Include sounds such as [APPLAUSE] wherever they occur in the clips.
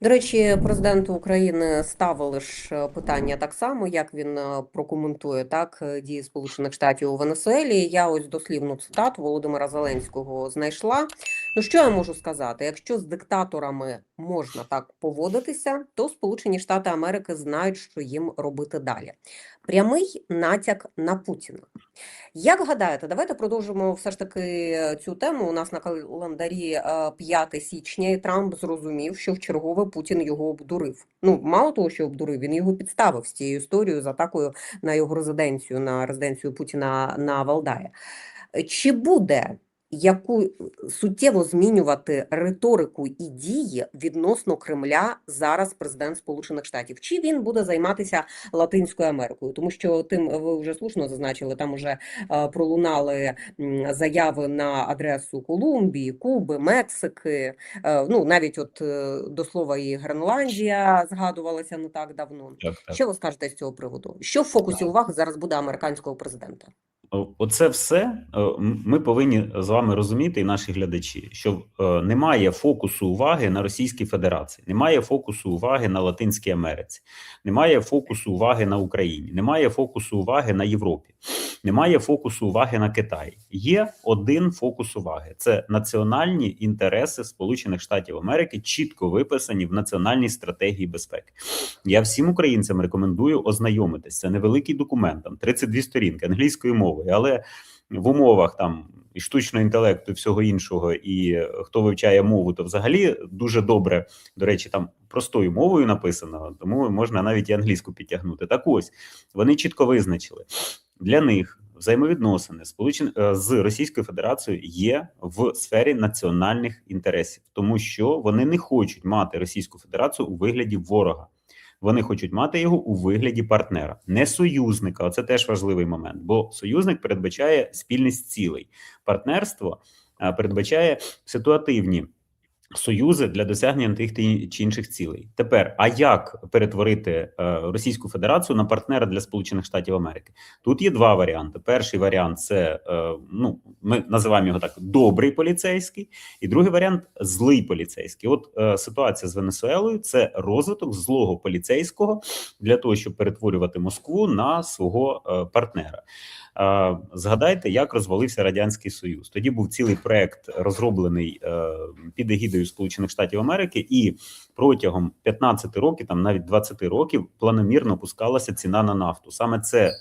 До речі, президенту України ставили ж е, питання так само, як він е, прокоментує так е, дії Сполучених Штатів у Венесуелі. Я ось дослівну цитату Володимира Зеленського знайшла. Ну що я можу сказати? Якщо з диктаторами можна так поводитися, то Сполучені Штати Америки знають, що їм робити далі. Прямий натяк на Путіна. Як гадаєте, давайте продовжимо все ж таки е, цю тему. У нас на календарі е, 5 січня, і Трамп зрозумів, що вчергове Путін його обдурив. Ну, мало того, що обдурив, він його підставив з цією історією з атакою на його резиденцію, на резиденцію Путіна на Валдаї. Е, Чи буде яку суттєво змінювати риторику і дії відносно Кремля зараз президент Сполучених Штатів? Чи він буде займатися Латинською Америкою? Тому що тим ви вже слушно зазначили, там уже е, пролунали заяви на адресу Колумбії, Куби, Мексики. Е, Ну навіть от е, до слова і Гренландія згадувалася не так давно. Так, так. Що ви скажете з цього приводу? Що в фокусі уваги зараз буде американського президента? О- Оце все е, ми повинні з вами розуміти, і наші глядачі, що е, немає фокусу уваги на Російській Федерації, немає фокусу уваги на Латинській Америці, немає фокусу уваги на Україні, немає фокусу уваги на Європі, немає фокусу уваги на Китаї. Є один фокус уваги: це національні інтереси Сполучених Штатів Америки, чітко виписані в національній стратегії безпеки. Я всім українцям рекомендую ознайомитись. Це невеликий документ, там 32 сторінки англійською мовою, але в умовах там і штучного інтелекту, і всього іншого, і хто вивчає мову, то взагалі дуже добре. До речі, там простою мовою написано, тому можна навіть і англійську підтягнути. Так ось вони чітко визначили для них. Взаємовідносини сполучені е, з Російською Федерацією є в сфері національних інтересів, тому що вони не хочуть мати Російську Федерацію у вигляді ворога. Вони хочуть мати його у вигляді партнера, не союзника. Оце теж важливий момент, бо союзник передбачає спільність цілей. Партнерство передбачає ситуативні союзи для досягнення тих ти- чи інших цілей. Тепер, а як перетворити е, Російську Федерацію на партнера для Сполучених Штатів Америки? Тут є два варіанти. Перший варіант це е, ну ми називаємо його так добрий поліцейський, і другий варіант злий поліцейський. От е, ситуація з Венесуелою це розвиток злого поліцейського для того, щоб перетворювати Москву на свого партнера. Згадайте, як розвалився радянський союз. Тоді був цілий проект розроблений е, під егідою Сполучених Штатів Америки, і протягом 15 років, там навіть 20 років, планомірно опускалася ціна на нафту. Саме це е,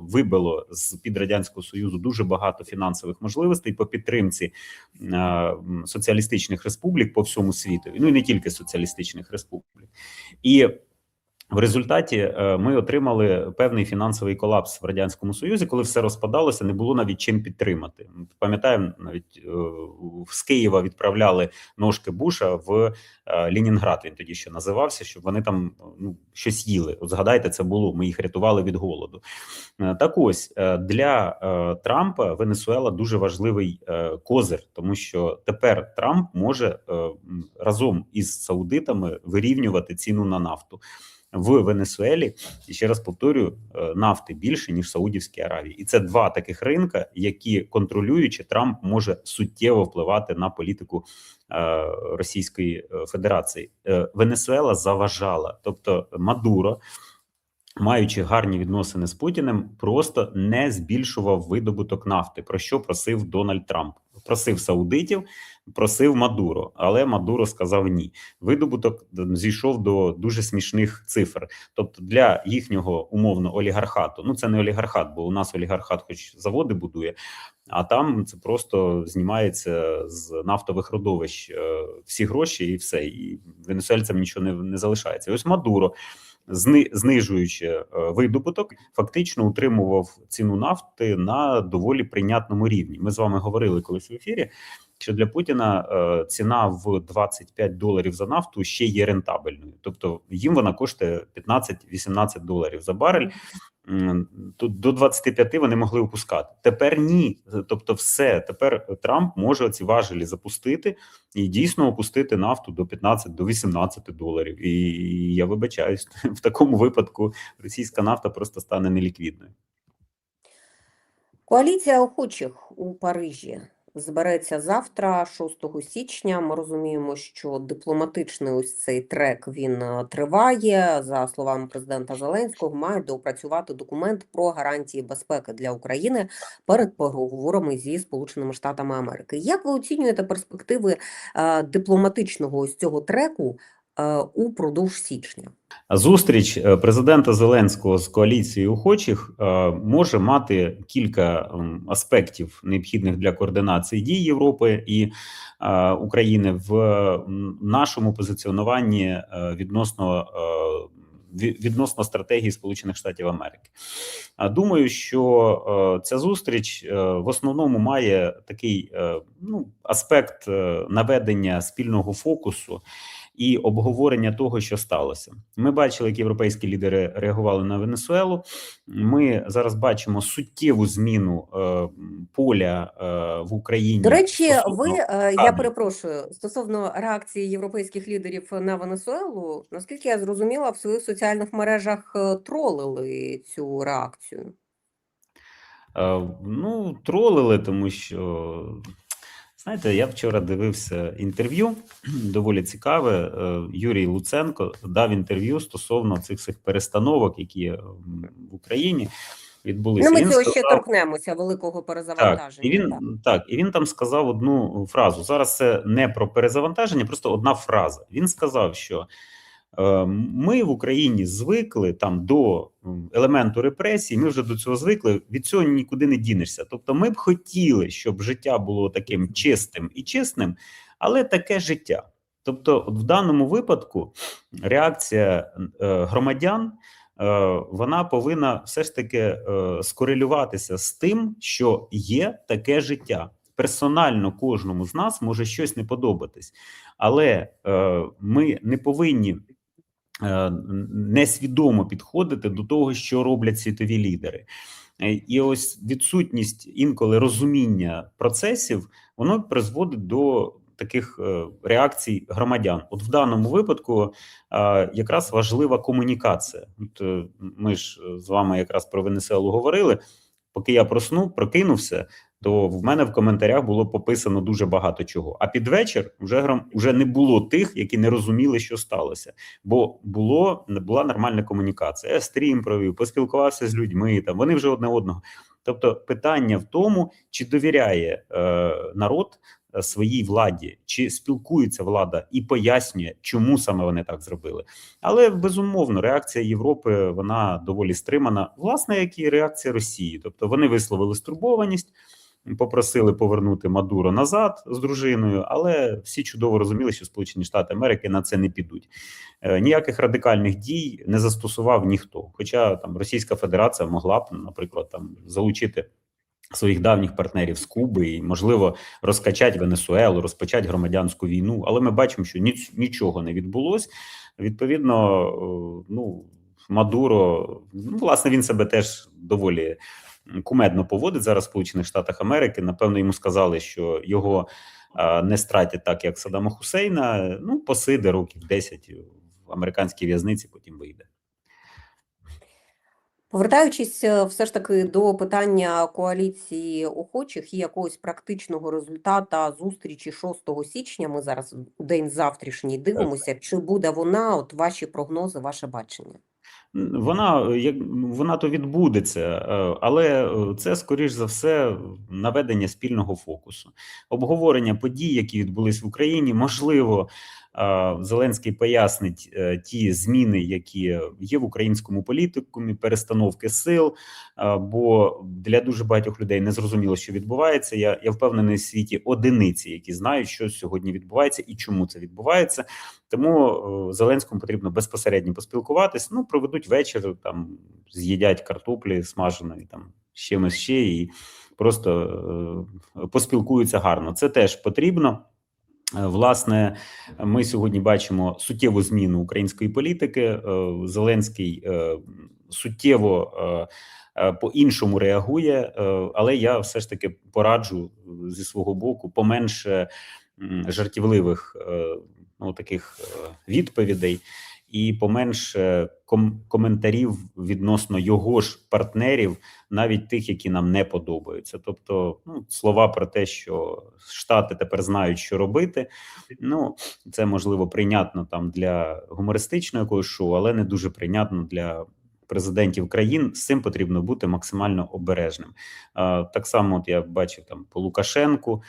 вибило з під радянського союзу дуже багато фінансових можливостей по підтримці е, соціалістичних республік по всьому світу, ну і не тільки соціалістичних республік. І в результаті е, ми отримали певний фінансовий колапс в радянському союзі, коли все розпадалося, не було навіть чим підтримати. Пам'ятаємо, навіть е, з Києва відправляли ножки Буша в е, Лінінград. Він тоді ще називався, щоб вони там ну щось їли. От згадайте, це було. Ми їх рятували від голоду. Так ось для Трампа Венесуела дуже важливий козир, тому що тепер Трамп може разом із саудитами вирівнювати ціну на нафту в Венесуелі. І ще раз повторюю, е, нафти більше ніж в Саудівській Аравії, і це два таких ринка, які контролюючи Трамп може суттєво впливати на політику е, Російської е, Федерації. Венесуела заважала, тобто Мадуро. Маючи гарні відносини з Путіним, просто не збільшував видобуток нафти, про що просив Дональд Трамп. Просив саудитів, просив Мадуро, але Мадуро сказав ні. Видобуток зійшов до дуже смішних цифр. Тобто для їхнього умовно олігархату, ну це не олігархат, бо у нас олігархат, хоч заводи будує, а там це просто знімається з нафтових родовищ е, всі гроші, і все. І венесуельцям нічого не, не залишається. І ось Мадуро знижуючи е, видобуток, фактично утримував ціну нафти на доволі прийнятному рівні. Ми з вами говорили колись в ефірі, що для Путіна е, ціна в 25 доларів за нафту ще є рентабельною, тобто їм вона коштує 15-18 доларів за барель. Тут до 25 вони могли опускати. Тепер ні. Тобто, все тепер Трамп може ці важелі запустити і дійсно опустити нафту до 15 до 18 доларів. І я вибачаюсь, [LAUGHS] в такому випадку російська нафта просто стане неліквідною. Коаліція охочих у Парижі збереться завтра, 6 січня. Ми розуміємо, що дипломатичний ось цей трек він е, триває. За словами президента Зеленського, мають доопрацювати документ про гарантії безпеки для України перед переговорами зі Сполученими Штатами Америки. Як ви оцінюєте перспективи е, дипломатичного ось цього треку упродовж січня? Зустріч е, президента Зеленського з коаліцією охочих е, може мати кілька аспектів необхідних для координації дій Європи і е, України в нашому позиціонуванні е, відносно е, відносно стратегії Сполучених Штатів Америки. Думаю, що е, ця зустріч е, в основному має такий е, ну, аспект е, наведення спільного фокусу і обговорення того, що сталося. Ми бачили, як європейські лідери реагували на Венесуелу. Ми зараз бачимо суттєву зміну е, поля е, в Україні. До речі, стосовно- ви е, я перепрошую стосовно реакції європейських лідерів на Венесуелу. Наскільки я зрозуміла, в своїх соціальних мережах е, тролили цю реакцію. Е, Ну, тролили, тому що знаєте, я вчора дивився інтерв'ю, [CLEARS THROAT] доволі цікаве. Е, Юрій Луценко дав інтерв'ю стосовно цих всіх перестановок, які в Україні відбулися. Ну, ми цього ще торкнемося великого Так, перезавантаження. і він так. так, і він там сказав одну фразу. Зараз це не про перезавантаження, просто одна фраза. Він сказав, що ми в Україні звикли там до елементу репресій. Ми вже до цього звикли. Від цього нікуди не дінешся. Тобто, ми б хотіли, щоб життя було таким чистим і чесним, але таке життя. Тобто, в даному випадку реакція е, громадян е, вона повинна все ж таки е, скорелюватися з тим, що є таке життя. Персонально кожному з нас може щось не подобатись, але ми не повинні несвідомо підходити до того, що роблять світові лідери. Е, І ось відсутність інколи розуміння процесів воно призводить до таких е, реакцій громадян. От в даному випадку е, якраз важлива комунікація. От е, ми ж е, з вами якраз про Венесуелу говорили. Поки я проснув, прокинувся, то в мене в коментарях було пописано дуже багато чого. А під вечір вже вже не було тих, які не розуміли, що сталося. Бо було була нормальна комунікація. Я стрім провів, поспілкувався з людьми. Там вони вже одне одного. Тобто, питання в тому, чи довіряє е, народ е, своїй владі, чи спілкується влада і пояснює, чому саме вони так зробили. Але безумовно, реакція Європи вона доволі стримана. Власне, як і реакція Росії. Тобто вони висловили стурбованість, попросили повернути Мадуро назад з дружиною, але всі чудово розуміли, що Сполучені Штати Америки на це не підуть. Е, Ніяких радикальних дій не застосував ніхто. Хоча там Російська Федерація могла б, наприклад, там залучити. Своїх давніх партнерів з Куби і можливо розкачати Венесуелу, розпочати громадянську війну, але ми бачимо, що ніч, нічого не відбулось. Відповідно, е, ну Мадуро, ну власне, він себе теж доволі кумедно поводить зараз в Сполучених Штатах Америки. Напевно, йому сказали, що його не стратять так, як Саддама Хусейна. Ну, посиде років 10 в американській в'язниці, потім вийде. Повертаючись е, все ж таки до питання коаліції охочих і якогось практичного результата зустрічі 6 січня, ми зараз день завтрашній дивимося, чи буде вона, от ваші прогнози, ваше бачення? Вона як вона то відбудеться, е, але е, це скоріш за все наведення спільного фокусу, обговорення подій, які відбулись в Україні. Можливо, Зеленський пояснить е, ті зміни, які є в українському політикумі, перестановки сил. Бо для дуже багатьох людей не зрозуміло, що відбувається. Я, я впевнений в світі одиниці, які знають, що сьогодні відбувається і чому це відбувається. Тому е, Зеленському потрібно безпосередньо поспілкуватись. Ну, проведуть вечір, там з'їдять картоплі смаженої, там з чимось ще, і просто е, поспілкуються гарно. Це теж потрібно. Е, Власне, ми сьогодні бачимо суттєву зміну української політики. Е, Зеленський е, суттєво е, по-іншому реагує, але я все ж таки пораджу зі свого боку поменше жартівливих ну, таких відповідей і поменше ком- коментарів відносно його ж партнерів, навіть тих, які нам не подобаються. Тобто, ну, слова про те, що Штати тепер знають, що робити. Ну, це можливо прийнятно там для гумористичного якогось шоу, але не дуже прийнятно для президентів країн. З цим потрібно бути максимально обережним. Так само, от я бачив там по Лукашенку.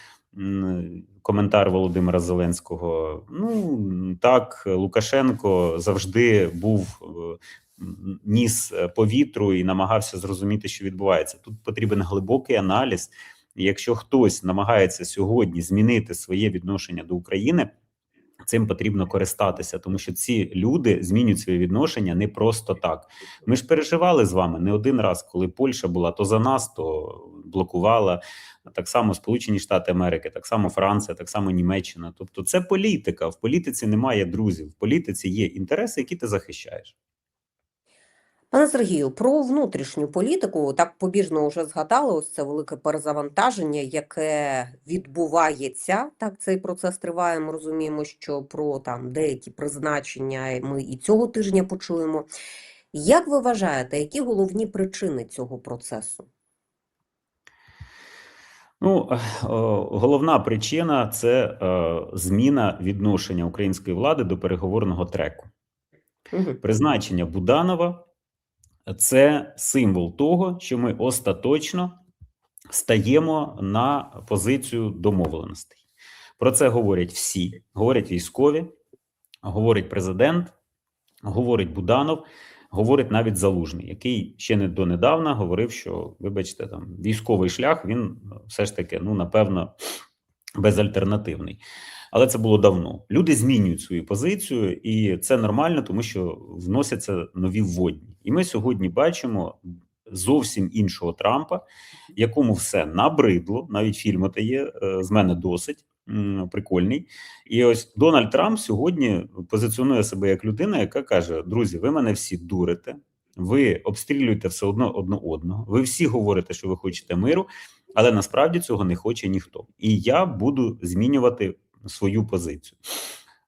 Коментар Володимира Зеленського. Ну так, Лукашенко завжди був е, ніс е, по вітру і намагався зрозуміти, що відбувається. Тут потрібен глибокий аналіз. Якщо хтось намагається сьогодні змінити своє відношення до України, цим потрібно користатися, тому що ці люди змінюють своє відношення не просто так. Ми ж переживали з вами не один раз, коли Польща була то за нас, то блокувала. Так само Сполучені Штати Америки, так само Франція, так само Німеччина. Тобто, це політика. В політиці немає друзів. В політиці є інтереси, які ти захищаєш. Пане Сергію, про внутрішню політику так побіжно вже згадали. Ось це велике перезавантаження, яке відбувається. Так, цей процес триває. Ми розуміємо, що про там деякі призначення ми і цього тижня почуємо. Як ви вважаєте, які головні причини цього процесу? Ну, е, головна причина це е, зміна відношення української влади до переговорного треку. Призначення Буданова це символ того, що ми остаточно стаємо на позицію домовленостей. Про це говорять всі: говорять військові, говорить президент, говорить Буданов, говорить навіть Залужний, який ще не донедавна говорив, що, вибачте, там військовий шлях він все ж таки, ну напевно, безальтернативний. Але це було давно. Люди змінюють свою позицію, і це нормально, тому що вносяться нові вводні. І ми сьогодні бачимо зовсім іншого Трампа, якому все набридло. Навіть фільм оте є е, з мене досить прикольний. І ось Дональд Трамп сьогодні позиціонує себе як людина, яка каже: Друзі, ви мене всі дурите, ви обстрілюєте все одно одне одного. Ви всі говорите, що ви хочете миру, але насправді цього не хоче ніхто. І я буду змінювати свою позицію.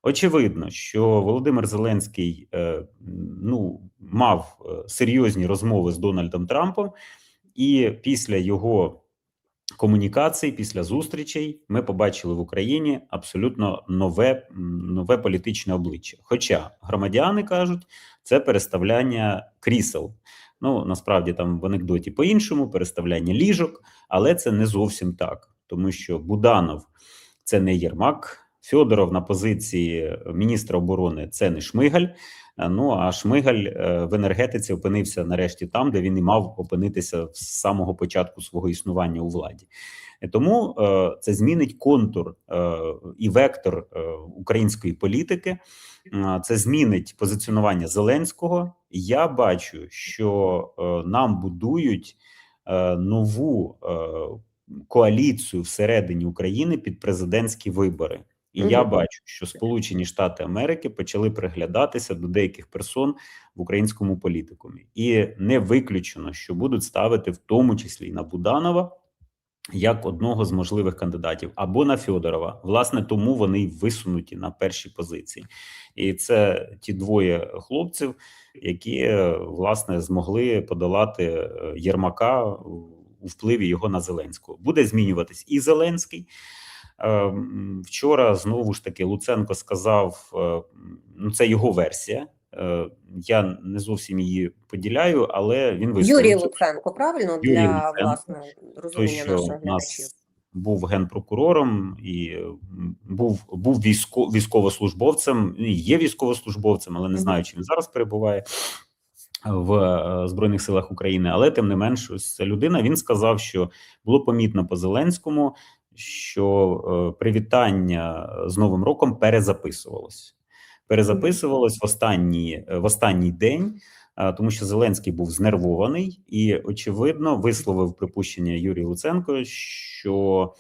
Очевидно, що Володимир Зеленський е, ну, мав е, серйозні розмови з Дональдом Трампом, і після його комунікацій, після зустрічей, ми побачили в Україні абсолютно нове, нове політичне обличчя. Хоча громадяни кажуть, це переставляння крісел. Ну насправді там в анекдоті по-іншому, переставляння ліжок, але це не зовсім так, тому що Буданов це не Єрмак. Федоров на позиції міністра оборони це не Шмигаль. Е, Ну а Шмигаль е, в енергетиці опинився нарешті там, де він і мав опинитися з самого початку свого існування у владі. Тому е, це змінить контур і вектор української політики. Це змінить позиціонування Зеленського. Я бачу, що нам будують нову коаліцію всередині України під президентські вибори. І я бачу, що Сполучені Штати Америки почали приглядатися до деяких персон в українському політикумі, і не виключено, що будуть ставити в тому числі і на Буданова як одного з можливих кандидатів або на Федорова. Власне, тому вони й висунуті на перші позиції, і це ті двоє хлопців, які власне змогли подолати е, Єрмака у впливі його на Зеленського. Буде змінюватись і Зеленський. Е, Вчора знову ж таки Луценко сказав: е, ну це його версія. Е, Я не зовсім її поділяю, але він висловив Юрій Луценко, правильно Юрій для Луценко, власне той, розуміння що наших глядачів. нас був генпрокурором і був був військо, військовослужбовцем, є військовослужбовцем, але не знаю, чи він зараз перебуває в збройних силах України. Але тим не менш, ось ця людина він сказав, що було помітно по Зеленському, що е, привітання з Новим роком перезаписувалось. Перезаписувалось в останній в останній день. а, Тому що Зеленський був знервований і, очевидно, висловив припущення Юрій Луценко, що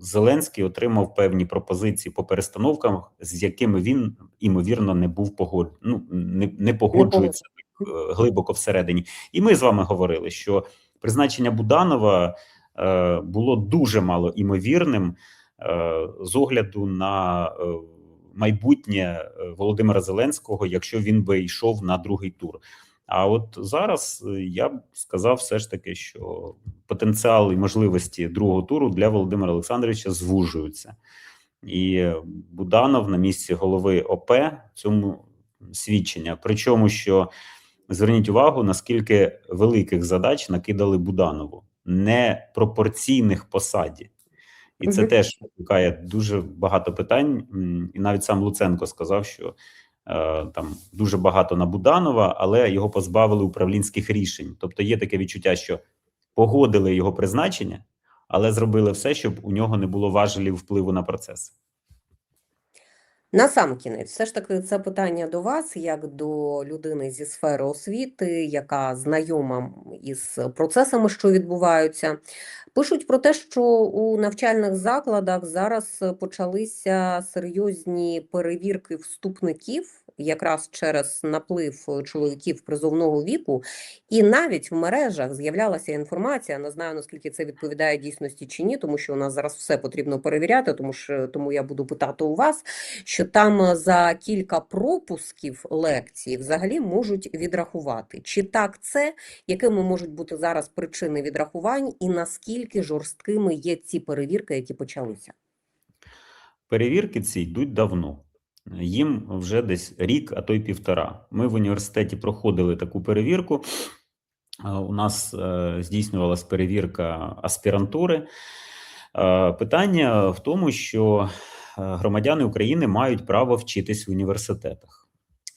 Зеленський отримав певні пропозиції по перестановкам, з якими він імовірно не був погод... ну, не, не погоджується е, глибоко всередині. І ми з вами говорили, що призначення Буданова е, було дуже мало імовірним е, з огляду на е, майбутнє е, Володимира Зеленського, якщо він би йшов на другий тур. А от зараз е, я б сказав все ж таки, що потенціал і можливості другого туру для Володимира Олександровича звужуються, і Буданов на місці голови ОП цьому свідчення. Причому, що зверніть увагу, наскільки великих задач накидали Буданову, непропорційних посаді. І це теж викликає дуже багато питань. І навіть сам Луценко сказав, що е, там дуже багато на Буданова, але його позбавили управлінських рішень. Тобто є таке відчуття, що погодили його призначення, але зробили все, щоб у нього не було важелів впливу на процес. На сам кінець, все ж таки, це питання до вас, як до людини зі сфери освіти, яка знайома із процесами, що відбуваються. Пишуть про те, що у навчальних закладах зараз почалися серйозні перевірки вступників, якраз через наплив чоловіків призовного віку, і навіть в мережах з'являлася інформація. Не знаю наскільки це відповідає дійсності чи ні, тому що у нас зараз все потрібно перевіряти, тому що тому я буду питати у вас що там е, за кілька пропусків лекцій взагалі можуть відрахувати. Чи так це, якими можуть бути зараз причини відрахувань, і наскільки жорсткими є ці перевірки, які почалися? Перевірки ці йдуть давно. Їм вже десь рік, а то й півтора. Ми в університеті проходили таку перевірку. Е, У нас е, здійснювалась перевірка аспірантури. Питання в тому, що громадяни України мають право вчитись в університетах.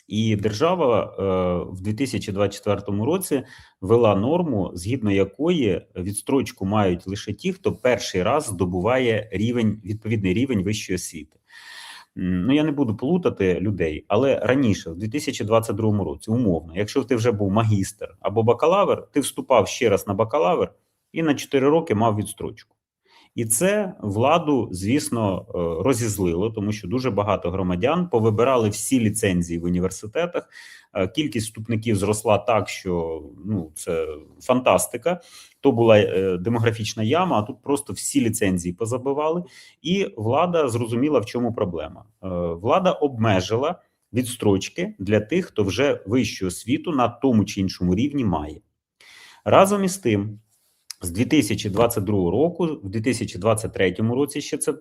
І держава е, в 2024 році вела норму, згідно якої відстрочку мають лише ті, хто перший раз здобуває рівень відповідний рівень вищої освіти. Ну я не буду плутати людей, але раніше, в 2022 році, умовно, якщо ти вже був магістр або бакалавр, ти вступав ще раз на бакалавр і на 4 роки мав відстрочку. І це владу, звісно, е, розізлило, тому що дуже багато громадян повибирали всі ліцензії в університетах. Е, Кількість вступників зросла так, що ну це фантастика. То була е, демографічна яма, а тут просто всі ліцензії позабивали, і влада зрозуміла, в чому проблема. Влада обмежила відстрочки для тих, хто вже вищу освіту на тому чи іншому рівні має. Разом із тим, з 2022 року, в 2023 році ще це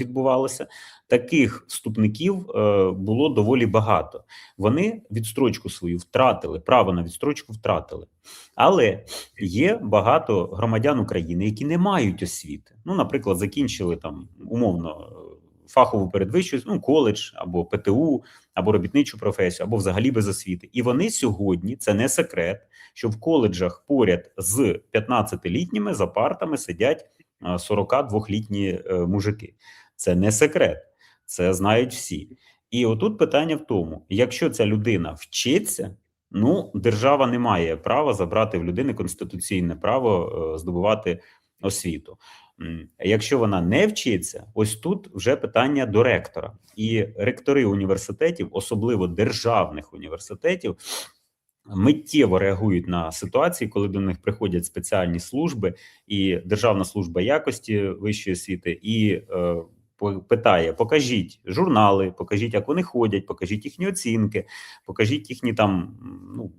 відбувалося. Таких вступників е, було доволі багато. Вони відстрочку свою втратили, право на відстрочку втратили. Але є багато громадян України, які не мають освіти. Ну, наприклад, закінчили там умовно е, фахову передвищу, ну, коледж або ПТУ, або робітничу професію, або взагалі без освіти. І вони сьогодні це не секрет, що в коледжах поряд з 15-літніми за партами сидять е, 42-літні е, мужики. Це не секрет, це знають всі. І отут питання в тому: якщо ця людина вчиться, ну держава не має права забрати в людини конституційне право е, здобувати освіту. Якщо вона не вчиться, ось тут вже питання до ректора. І ректори університетів, особливо державних університетів, миттєво реагують на ситуації, коли до них приходять спеціальні служби і Державна служба якості вищої освіти, і е, питає: покажіть журнали, покажіть, як вони ходять, покажіть їхні оцінки, покажіть їхні там ну,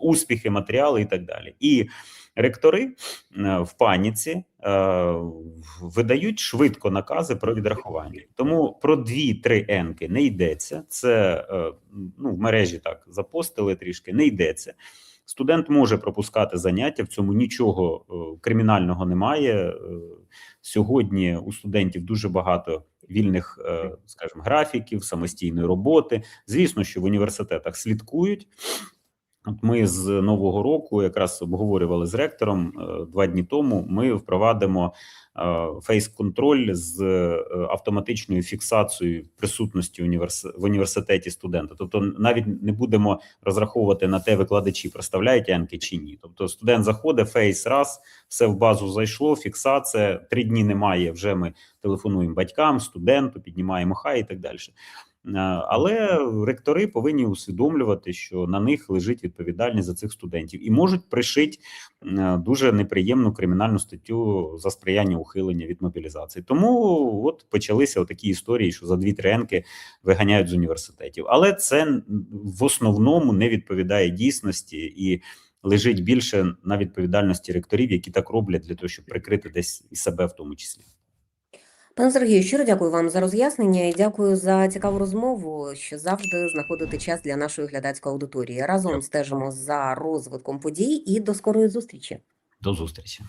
успіхи, матеріали і так далі. І ректори е, в паніці видають швидко накази про відрахування. Тому про дві-три енки не йдеться. Це е, ну, в мережі так запостили трішки, не йдеться. Студент може пропускати заняття, в цьому нічого е, кримінального немає. Е, Сьогодні у студентів дуже багато вільних, е, скажімо, графіків, самостійної роботи. Звісно, що в університетах слідкують. От ми з нового року якраз обговорювали з ректором е, два дні тому. Ми впровадимо фейс-контроль з е, автоматичною фіксацією присутності в університеті студента. Тобто, навіть не будемо розраховувати на те, викладачі проставляють анки чи ні. Тобто, студент заходить, фейс раз, все в базу зайшло, фіксація. Три дні немає. Вже ми телефонуємо батькам, студенту, піднімаємо хай і так далі. Е, Але ректори повинні усвідомлювати, що на них лежить відповідальність за цих студентів і можуть пришити е, дуже неприємну кримінальну статтю за сприяння ухилення від мобілізації. Тому от почалися такі історії, що за дві тренки виганяють з університетів. Але це в основному не відповідає дійсності і лежить більше на відповідальності ректорів, які так роблять для того, щоб прикрити десь і себе в тому числі. Пане Сергію, щиро дякую вам за роз'яснення і дякую за цікаву розмову, що завжди знаходите час для нашої глядацької аудиторії. Разом Дякую. стежимо за розвитком подій і до скорої зустрічі. До зустрічі.